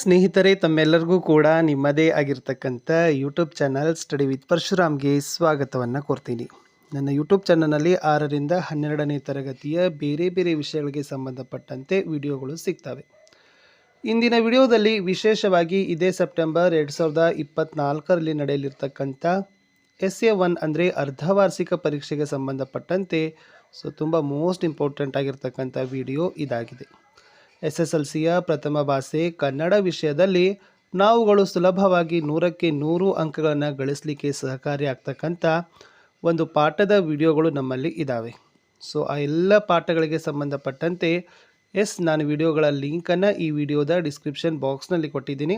ಸ್ನೇಹಿತರೆ, ತಮ್ಮೆಲ್ಲರಿಗೂ ಕೂಡ ನಿಮ್ಮದೇ ಆಗಿರ್ತಕ್ಕಂಥ ಯೂಟ್ಯೂಬ್ ಚಾನಲ್ ಸ್ಟಡಿ ವಿತ್ ಪರಶುರಾಮ್ಗೆ ಸ್ವಾಗತವನ್ನು ಕೋರ್ತೀನಿ. ನನ್ನ ಯೂಟ್ಯೂಬ್ ಚಾನಲ್ನಲ್ಲಿ ಆರರಿಂದ ಹನ್ನೆರಡನೇ ತರಗತಿಯ ಬೇರೆ ಬೇರೆ ವಿಷಯಗಳಿಗೆ ಸಂಬಂಧಪಟ್ಟಂತೆ ವಿಡಿಯೋಗಳು ಸಿಗ್ತವೆ. ಇಂದಿನ ವಿಡಿಯೋದಲ್ಲಿ ವಿಶೇಷವಾಗಿ ಇದೇ ಸೆಪ್ಟೆಂಬರ್ ಎರಡು ಸಾವಿರದ ಇಪ್ಪತ್ತ್ನಾಲ್ಕರಲ್ಲಿ ನಡೆಯಲಿರ್ತಕ್ಕಂಥ ಎಸ್ ಎ ಒನ್ ಅಂದರೆ ಅರ್ಧವಾರ್ಷಿಕ ಪರೀಕ್ಷೆಗೆ ಸಂಬಂಧಪಟ್ಟಂತೆ ಸೊ ತುಂಬ ಮೋಸ್ಟ್ ಇಂಪಾರ್ಟೆಂಟ್ ಆಗಿರ್ತಕ್ಕಂಥ ವಿಡಿಯೋ ಇದಾಗಿದೆ. ಎಸ್ ಎಸ್ ಪ್ರಥಮ ಭಾಷೆ ಕನ್ನಡ ವಿಷಯದಲ್ಲಿ ನಾವುಗಳು ಸುಲಭವಾಗಿ ನೂರಕ್ಕೆ ನೂರು ಅಂಕಗಳನ್ನು ಗಳಿಸಲಿಕ್ಕೆ ಸಹಕಾರಿ ಆಗ್ತಕ್ಕಂಥ ಒಂದು ಪಾಠದ ವಿಡಿಯೋಗಳು ನಮ್ಮಲ್ಲಿ ಇದ್ದಾವೆ ಸೊ, ಆ ಎಲ್ಲ ಪಾಠಗಳಿಗೆ ಸಂಬಂಧಪಟ್ಟಂತೆ ಎಸ್, ನಾನು ವಿಡಿಯೋಗಳ ಲಿಂಕನ್ನು ಈ ವಿಡಿಯೋದ ಡಿಸ್ಕ್ರಿಪ್ಷನ್ ಬಾಕ್ಸ್ನಲ್ಲಿ ಕೊಟ್ಟಿದ್ದೀನಿ.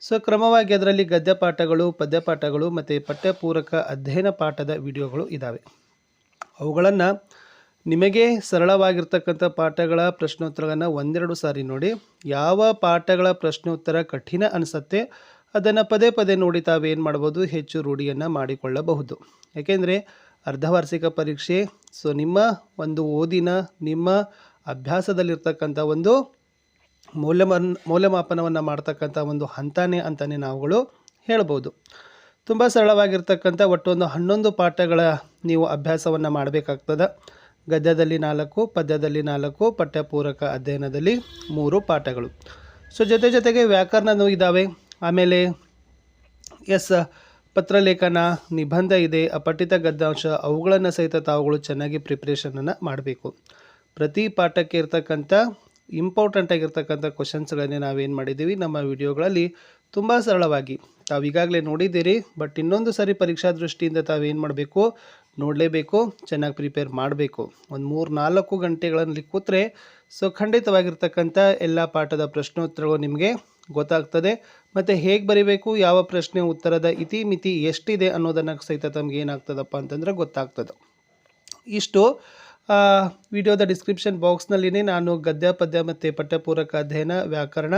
ಸೊ, ಕ್ರಮವಾಗಿ ಅದರಲ್ಲಿ ಗದ್ಯ ಪಾಠಗಳು, ಪದ್ಯ ಪಾಠಗಳು ಮತ್ತು ಪಠ್ಯಪೂರಕ ಅಧ್ಯಯನ ಪಾಠದ ವಿಡಿಯೋಗಳು ಇದ್ದಾವೆ ಅವುಗಳನ್ನು ನಿಮಗೆ ಸರಳವಾಗಿರ್ತಕ್ಕಂಥ ಪಾಠಗಳ ಪ್ರಶ್ನೋತ್ತರಗಳನ್ನು ಒಂದೆರಡು ಸಾರಿ ನೋಡಿ. ಯಾವ ಪಾಠಗಳ ಪ್ರಶ್ನೋತ್ತರ ಕಠಿಣ ಅನಿಸುತ್ತೆ, ಅದನ್ನು ಪದೇ ಪದೇ ನೋಡಿ ತಾವೇನು ಮಾಡ್ಬೋದು, ಹೆಚ್ಚು ರೂಢಿಯನ್ನು ಮಾಡಿಕೊಳ್ಳಬಹುದು. ಯಾಕೆಂದರೆ ಅರ್ಧವಾರ್ಷಿಕ ಪರೀಕ್ಷೆ, ಸೊ ನಿಮ್ಮ ಒಂದು ಓದಿನ, ನಿಮ್ಮ ಅಭ್ಯಾಸದಲ್ಲಿರ್ತಕ್ಕಂಥ ಒಂದು ಮೌಲ್ಯಮನ್, ಮೌಲ್ಯಮಾಪನವನ್ನು ಮಾಡ್ತಕ್ಕಂಥ ಒಂದು ಹಂತನೇ ಅಂತಲೇ ನಾವುಗಳು ಹೇಳ್ಬೋದು. ತುಂಬ ಸರಳವಾಗಿರ್ತಕ್ಕಂಥ, ಒಟ್ಟು ಒಂದು ಹನ್ನೊಂದು ಪಾಠಗಳ ನೀವು ಅಭ್ಯಾಸವನ್ನು ಮಾಡಬೇಕಾಗ್ತದೆ. ಗದ್ಯದಲ್ಲಿ ನಾಲ್ಕು, ಪದ್ಯದಲ್ಲಿ ನಾಲ್ಕು, ಪಠ್ಯಪೂರಕ ಅಧ್ಯಯನದಲ್ಲಿ ಮೂರು ಪಾಠಗಳು. ಸೊ, ಜೊತೆ ಜೊತೆಗೆ ವ್ಯಾಕರಣನೂ ಇದ್ದಾವೆ ಆಮೇಲೆ ಎಸ್, ಪತ್ರಲೇಖನ ನಿಬಂಧ ಇದೆ. ಅಪಠಿತ ಗದ್ಯಾಂಶ, ಅವುಗಳನ್ನು ಸಹಿತ ತಾವುಗಳು ಚೆನ್ನಾಗಿ ಪ್ರಿಪ್ರೇಷನನ್ನು ಮಾಡಬೇಕು. ಪ್ರತಿ ಪಾಠಕ್ಕೆ ಇರ್ತಕ್ಕಂಥ ಇಂಪಾರ್ಟೆಂಟ್ ಆಗಿರ್ತಕ್ಕಂಥ ಕ್ವಶನ್ಸ್ಗಳನ್ನೇ ನಾವೇನು ಮಾಡಿದ್ದೀವಿ? ನಮ್ಮ ವಿಡಿಯೋಗಳಲ್ಲಿ ತುಂಬ ಸರಳವಾಗಿ. ತಾವು ಈಗಾಗಲೇ ನೋಡಿದ್ದೀರಿ, ಬಟ್ ಇನ್ನೊಂದು ಸರಿ ಪರೀಕ್ಷಾ ದೃಷ್ಟಿಯಿಂದ ತಾವೇನು ಮಾಡಬೇಕು? ನೋಡಲೇಬೇಕು, ಚೆನ್ನಾಗಿ ಪ್ರಿಪೇರ್ ಮಾಡಬೇಕು. ಒಂದು ಮೂರು ನಾಲ್ಕು ಗಂಟೆಗಳಲ್ಲಿ ಕೂತ್ರೆ ಸೊ ಖಂಡಿತವಾಗಿರ್ತಕ್ಕಂಥ ಎಲ್ಲ ಪಾಠದ ಪ್ರಶ್ನೋತ್ತರಗಳು ನಿಮಗೆ ಗೊತ್ತಾಗ್ತದೆ. ಮತ್ತು ಹೇಗೆ ಬರೀಬೇಕು, ಯಾವ ಪ್ರಶ್ನೆ ಉತ್ತರದ ಇತಿಮಿತಿ ಎಷ್ಟಿದೆ ಅನ್ನೋದನ್ನು ಸಹಿತ ತಮಗೆ ಏನಾಗ್ತದಪ್ಪ ಅಂತಂದ್ರೆ ಗೊತ್ತಾಗ್ತದೆ. ಇಷ್ಟು. ವಿಡಿಯೋದ ಡಿಸ್ಕ್ರಿಪ್ಷನ್ ಬಾಕ್ಸ್ನಲ್ಲಿನೇ ನಾನು ಗದ್ಯ, ಪದ್ಯ ಮತ್ತು ಪಠ್ಯಪೂರಕ ಅಧ್ಯಯನ ವ್ಯಾಕರಣ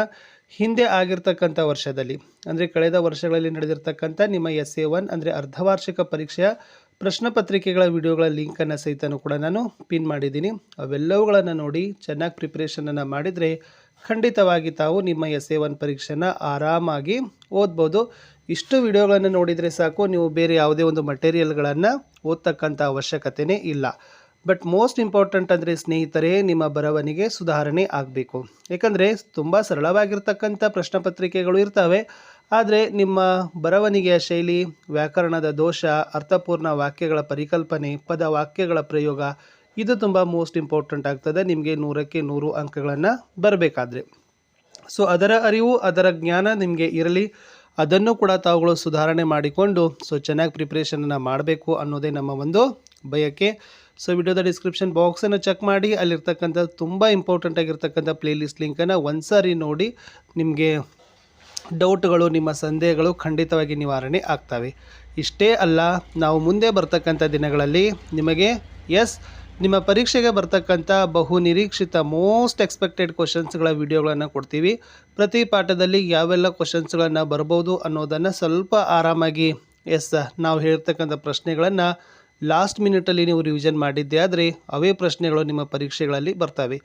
ಹಿಂದೆ ಆಗಿರ್ತಕ್ಕಂಥ ವರ್ಷದಲ್ಲಿ, ಅಂದರೆ ಕಳೆದ ವರ್ಷಗಳಲ್ಲಿ ನಡೆದಿರ್ತಕ್ಕಂಥ ನಿಮ್ಮ ಎಸ್ ಎ ಒನ್ ಅಂದರೆ ಅರ್ಧವಾರ್ಷಿಕ ಪರೀಕ್ಷೆಯ ಪ್ರಶ್ನೆ ಪತ್ರಿಕೆಗಳ ವಿಡಿಯೋಗಳ ಲಿಂಕನ್ನು ಸಹಿತನೂ ಕೂಡ ನಾನು ಪಿನ್ ಮಾಡಿದ್ದೀನಿ. ಅವೆಲ್ಲವುಗಳನ್ನು ನೋಡಿ ಚೆನ್ನಾಗಿ ಪ್ರಿಪ್ರೇಷನನ್ನು ಮಾಡಿದರೆ ಖಂಡಿತವಾಗಿ ತಾವು ನಿಮ್ಮ ಎಸ್ ಎ ಒನ್ ಪರೀಕ್ಷೆನ ಆರಾಮಾಗಿ ಓದ್ಬೋದು. ಇಷ್ಟು ವಿಡಿಯೋಗಳನ್ನು ನೋಡಿದರೆ ಸಾಕು, ನೀವು ಬೇರೆ ಯಾವುದೇ ಒಂದು ಮಟೀರಿಯಲ್ಗಳನ್ನು ಓದ್ತಕ್ಕಂಥ ಅವಶ್ಯಕತೆಯೇ ಇಲ್ಲ. ಬಟ್ ಮೋಸ್ಟ್ ಇಂಪಾರ್ಟೆಂಟ್ ಅಂದರೆ ಸ್ನೇಹಿತರೆ, ನಿಮ್ಮ ಬರವಣಿಗೆ ಸುಧಾರಣೆ ಆಗಬೇಕು. ಯಾಕಂದರೆ ತುಂಬ ಸರಳವಾಗಿರ್ತಕ್ಕಂಥ ಪ್ರಶ್ನೆ ಪತ್ರಿಕೆಗಳು ಇರ್ತವೆ. ಆದರೆ ನಿಮ್ಮ ಬರವಣಿಗೆಯ ಶೈಲಿ, ವ್ಯಾಕರಣದ ದೋಷ, ಅರ್ಥಪೂರ್ಣ ವಾಕ್ಯಗಳ ಪರಿಕಲ್ಪನೆ, ಪದ ವಾಕ್ಯಗಳ ಪ್ರಯೋಗ, ಇದು ತುಂಬ ಮೋಸ್ಟ್ ಇಂಪಾರ್ಟೆಂಟ್ ಆಗ್ತದೆ. ನಿಮಗೆ ನೂರಕ್ಕೆ ನೂರು ಅಂಕಗಳನ್ನು ಬರಬೇಕಾದ್ರೆ. ಸೊ ಅದರ ಅರಿವು, ಅದರ ಜ್ಞಾನ ನಿಮಗೆ ಇರಲಿ. ಅದನ್ನು ಕೂಡ ತಾವುಗಳು ಸುಧಾರಣೆ ಮಾಡಿಕೊಂಡು ಸೊ ಚೆನ್ನಾಗಿ ಪ್ರಿಪ್ರೇಷನನ್ನು ಮಾಡಬೇಕು ಅನ್ನೋದೇ ನಮ್ಮ ಒಂದು ಬಯಕೆ. ಸೊ ವಿಡಿಯೋದ ಡಿಸ್ಕ್ರಿಪ್ಷನ್ ಬಾಕ್ಸನ್ನು ಚೆಕ್ ಮಾಡಿ. ಅಲ್ಲಿರ್ತಕ್ಕಂಥ ತುಂಬ ಇಂಪಾರ್ಟೆಂಟ್ ಆಗಿರ್ತಕ್ಕಂಥ ಪ್ಲೇಲಿಸ್ಟ್ ಲಿಂಕನ್ನು ಒಂದು ಸಾರಿ ನೋಡಿ ನಿಮಗೆ ಡೌಟ್ಗಳು ನಿಮ್ಮ ಸಂದೇಹಗಳು ಖಂಡಿತವಾಗಿ ನಿವಾರಣೆ ಆಗ್ತವೆ. ಇಷ್ಟೇ ಅಲ್ಲ, ನಾವು ಮುಂದೆ ಬರ್ತಕ್ಕಂಥ ದಿನಗಳಲ್ಲಿ ನಿಮಗೆ ಎಸ್ ನಿಮ್ಮ ಪರೀಕ್ಷೆಗೆ ಬರ್ತಕ್ಕಂಥ ಬಹು ನಿರೀಕ್ಷಿತ ಮೋಸ್ಟ್ ಎಕ್ಸ್ಪೆಕ್ಟೆಡ್ ಕ್ವಶನ್ಸ್ಗಳ ವಿಡಿಯೋಗಳನ್ನು ಕೊಡ್ತೀವಿ. ಪ್ರತಿ ಪಾಠದಲ್ಲಿ ಯಾವೆಲ್ಲ ಕ್ವಶನ್ಸ್ಗಳನ್ನು ಬರ್ಬೋದು ಅನ್ನೋದನ್ನು ಸ್ವಲ್ಪ ಆರಾಮಾಗಿ ಎಸ್ ನಾವು ಹೇಳ್ತಕ್ಕಂಥ ಪ್ರಶ್ನೆಗಳನ್ನು ಲಾಸ್ಟ್ ಮಿನಿಟಲ್ಲಿ ನೀವು ರಿವಿಷನ್ ಮಾಡಿದ್ದೆ ಆದರೆ ಅವೇ ಪ್ರಶ್ನೆಗಳು ನಿಮ್ಮ ಪರೀಕ್ಷೆಗಳಲ್ಲಿ ಬರ್ತವೆ.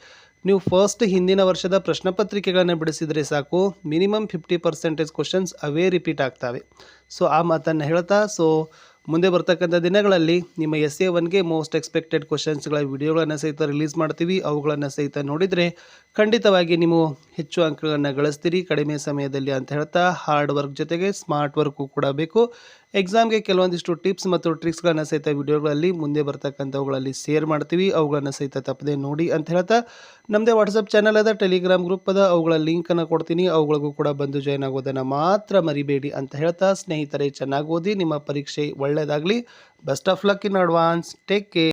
ನೀವು ಫಸ್ಟ್ ಹಿಂದಿನ ವರ್ಷದ ಪ್ರಶ್ನೆ ಪತ್ರಿಕೆಗಳನ್ನು ಬಿಡಿಸಿದರೆ ಸಾಕು, ಮಿನಿಮಮ್ ಫಿಫ್ಟಿ ಪರ್ಸೆಂಟೇಜ್ ಕ್ವಶನ್ಸ್ ಅವೇ ರಿಪೀಟ್ ಆಗ್ತವೆ. ಸೊ ಆ ಮಾತನ್ನು ಹೇಳ್ತಾ ಸೊ ಮುಂದೆ ಬರ್ತಕ್ಕಂಥ ದಿನಗಳಲ್ಲಿ ನಿಮ್ಮ ಎಸ್ ಎ ಒನ್ಗೆ ಮೋಸ್ಟ್ ಎಕ್ಸ್ಪೆಕ್ಟೆಡ್ ಕ್ವಶನ್ಸ್ಗಳ ವಿಡಿಯೋಗಳನ್ನು ಸಹಿತ ರಿಲೀಸ್ ಮಾಡ್ತೀವಿ. ಅವುಗಳನ್ನು ಸಹಿತ ನೋಡಿದರೆ ಖಂಡಿತವಾಗಿ ನೀವು ಹೆಚ್ಚು ಅಂಕಗಳನ್ನು ಗಳಿಸ್ತೀರಿ, ಕಡಿಮೆ ಸಮಯದಲ್ಲಿ ಅಂತ ಹೇಳ್ತಾ ಹಾರ್ಡ್ ವರ್ಕ್ ಜೊತೆಗೆ ಸ್ಮಾರ್ಟ್ ವರ್ಕು ಕೂಡ ಬೇಕು. ಎಕ್ಸಾಮ್ಗೆ ಕೆಲವೊಂದಿಷ್ಟು ಟಿಪ್ಸ್ ಮತ್ತು ಟ್ರಿಕ್ಸ್ಗಳನ್ನು ಸಹಿತ ವಿಡಿಯೋಗಳಲ್ಲಿ ಮುಂದೆ ಬರ್ತಕ್ಕಂಥವುಗಳಲ್ಲಿ ಶೇರ್ ಮಾಡ್ತೀವಿ. ಅವುಗಳನ್ನು ಸಹಿತ ತಪ್ಪದೆ ನೋಡಿ ಅಂತ ಹೇಳ್ತಾ ನಮ್ಮದೇ ವಾಟ್ಸಪ್ ಚಾನಲ್ ಅದ ಟೆಲಿಗ್ರಾಮ್ ಗ್ರೂಪ್ ಅದ, ಅವುಗಳ ಲಿಂಕನ್ನು ಕೊಡ್ತೀನಿ. ಅವುಗಳಿಗೂ ಕೂಡ ಬಂದು ಜಾಯ್ನ್ ಆಗೋದನ್ನು ಮಾತ್ರ ಮರಿಬೇಡಿ ಅಂತ ಹೇಳ್ತಾ, ಸ್ನೇಹಿತರೆ, ಚೆನ್ನಾಗಿ ಓದಿ, ನಿಮ್ಮ ಪರೀಕ್ಷೆ ಒಳ್ಳೆಯದಾಗಲಿ best of luck in advance take care